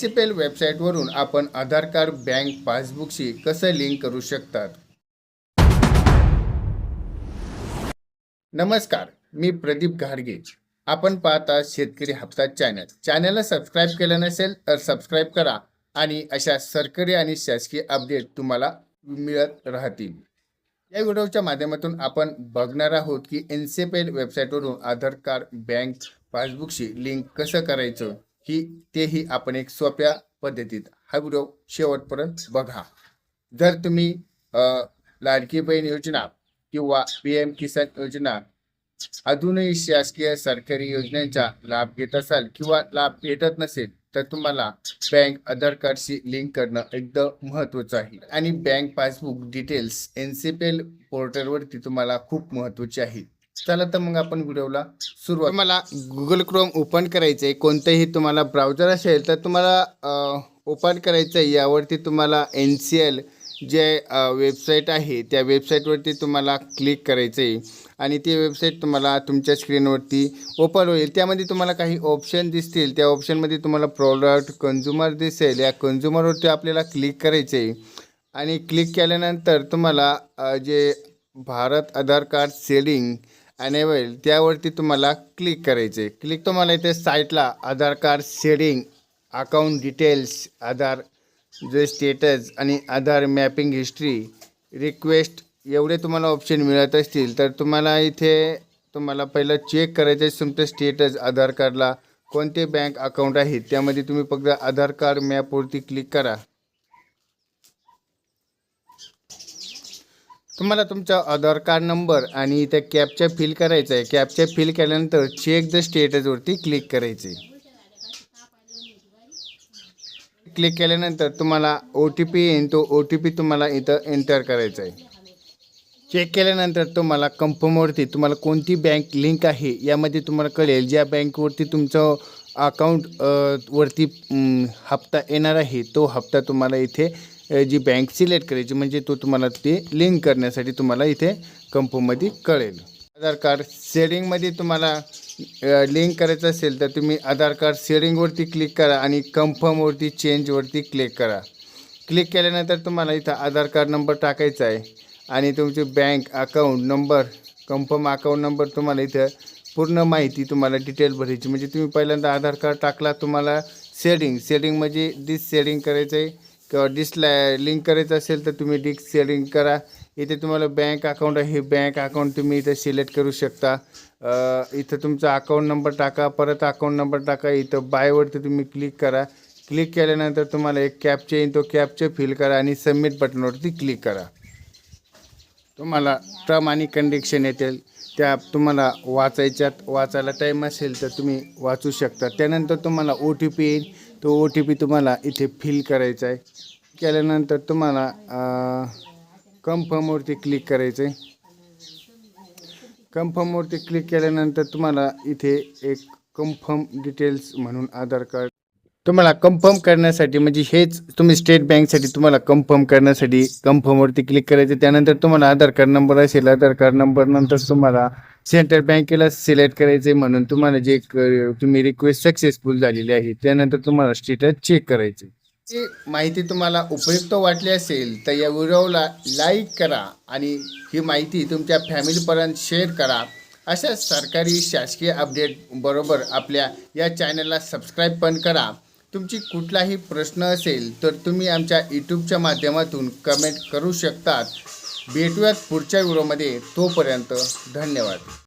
C वेबसाईटवरून आपण आधार card bank पासबुकशी कसं लिंक करू शकतात? नमस्कार मी प्रदीप घाडगेज. आपण पाहता शेतकरी हप्ता चॅनल. चॅनलला सबस्क्राईब केलं नसेल तर सबस्क्राईब करा आणि अशा सरकारी आणि शासकीय अपडेट तुम्हाला मिळत राहतील. या व्हिडिओच्या माध्यमातून आपण बघणार आहोत की एन सी पी एल वेबसाईटवरून आधार कार्ड बँक पासबुकशी लिंक कसं करायचं? ही तेही आपण एक सोप्या पद्धतीत. हा व्हिडिओ शेवटपर्यंत बघा. जर तुम्ही लाडकी बहीण योजना किंवा पी एम किसान योजना अजूनही शासकीय सरकारी योजनांचा लाभ घेत असाल किंवा लाभ भेटत नसेल तर तुम्हाला बँक आधार कार्डशी लिंक करणं एकदम महत्त्वाचं आहे. आणि bank passbook details N C P L पोर्टलवरती तुम्हाला खूप महत्त्वाचे आहे. चला तर मग आपण व्हिडिओला सुरुवात. तुम्हाला गुगल क्रोम ओपन करायचं आहे कोणतंही तुम्हाला ब्राउझर असेल तर तुम्हाला ओपन करायचं आहे यावरती तुम्हाला एन सी एल जे वेबसाईट आहे त्या वेबसाईटवरती तुम्हाला क्लिक करायचं आहे आणि ती वेबसाईट तुम्हाला तुमच्या स्क्रीनवरती ओपन होईल. त्यामध्ये तुम्हाला काही ऑप्शन दिसतील. त्या ऑप्शनमध्ये तुम्हाला प्रॉडक्ट कन्झ्युमर दिसेल. या कन्झ्युमरवरती आपल्याला क्लिक करायचं आहे आणि क्लिक केल्यानंतर तुम्हाला जे Bharat Aadhaar card seeding enable त्यावरती तुम्हाला क्लिक करायचे आहे क्लिक तुम्हाला इथे साईटला Aadhaar card seeding account details Aadhaar जे स्टेटस आणि आधार मॅपिंग हिस्ट्री रिक्वेस्ट एवढे तुम्हाला ऑप्शन मिळत असतील तर तुम्हाला इथे तुम्हाला पहिलं चेक करायचं आहे तुमचं स्टेटस आधार कार्डला कोणते बँक अकाउंट आहे. त्यामध्ये तुम्ही फक्त आधार कार्ड मॅपवरती क्लिक करा. तुम्हाला तुमचा आधार कार्ड नंबर आणि इथे कॅपच्या फिल करायचं आहे. कॅपच्या फिल केल्यानंतर चेक द स्टेटसवरती क्लिक करायचे. क्लिक केल्यानंतर तुम्हाला ओ टी पी येईन. तो ओ टी पी तुम्हाला इथं एंटर करायचा आहे. चेक केल्यानंतर तुम्हाला कन्फर्मवरती तुम्हाला कोणती बँक लिंक आहे यामध्ये तुम्हाला कळेल. ज्या बँकवरती तुमचं अकाउंट वरती हप्ता येणार आहे तो हप्ता तुम्हाला इथे जी बँक सिलेक्ट करायची म्हणजे तो तुम्हाला ते लिंक करण्यासाठी तुम्हाला इथे कंपोमध्ये कळेल. आधार कार्ड सेडिंगमध्ये तुम्हाला लिंक करायचं असेल तर तुम्ही आधार कार्ड सेडिंगवरती क्लिक करा आणि कन्फर्मवरती चेंजवरती क्लिक करा. क्लिक केल्यानंतर तुम्हाला इथं आधार कार्ड नंबर टाकायचा आहे आणि तुमचे bank account number confirm account number तुम्हाला इथं पूर्ण माहिती तुम्हाला डिटेल भरायची. म्हणजे तुम्ही पहिल्यांदा आधार कार्ड टाकला तुम्हाला सेडिंग सेडिंग म्हणजे डिस सेडिंग करायचं आहे किंवा डिस्ला लिंक करायचं असेल तर तुम्ही डिस्क लिंक करा. इथे तुम्हाला बँक अकाउंट आहे. हे बँक अकाउंट तुम्ही इथं सिलेक्ट करू शकता. इथं तुमचा अकाउंट नंबर टाका. परत अकाउंट नंबर टाका. इथं बायवरती तुम्ही क्लिक करा. क्लिक केल्यानंतर तुम्हाला एक कॅपचे येईल तो कॅपचे फिल करा आणि सबमिट बटनवरती क्लिक करा. तुम्हाला टर्म आणि कंडिशन येतील. त्या तुम्हाला वाचायच्यात. वाचायला टाईम असेल तर तुम्ही वाचू शकता. त्यानंतर तुम्हाला ओ टी पी येईल. तो ओ टी पी तुम्हाला इथे फिल करायचा आहे. केल्यानंतर तुम्हाला कन्फर्मवरती क्लिक करायचं आहे कन्फर्मवरती क्लिक केल्यानंतर तुम्हाला इथे एक कन्फर्म डिटेल्स म्हणून आधार कार्ड तुम्हाला कन्फर्म करण्यासाठी म्हणजे हेच तुम्ही स्टेट बँकसाठी तुम्हाला कन्फर्म करण्यासाठी कन्फर्मवरती क्लिक करायचं त्यानंतर तुम्हाला आधार कार्ड नंबर असेल आधार कार्ड नंबर नंतर तुम्हाला सेंट्रल बँकेला सिलेक्ट करायचे म्हणून तुम्हाला जे तुम्ही रिक्वेस्ट सक्सेसफुल झालेली आहे त्यानंतर तुम्हाला स्टेटस चेक करायचे ही माहिती तुम्हाला उपयुक्त वाटली असेल तर या व्हिडिओला लाईक करा आणि ही माहिती तुमच्या फॅमिलीपर्यंत शेअर करा. अशा सरकारी शासकीय अपडेट बरोबर आपल्या या चॅनलला सबस्क्राईब पण करा. तुमची कुठलाही प्रश्न असेल तर तुम्ही आमच्या यूट्यूबच्या माध्यमातून कमेंट करू शकतात. भेटूयात पुढच्या व्हिडिओमध्ये तोपर्यंत धन्यवाद.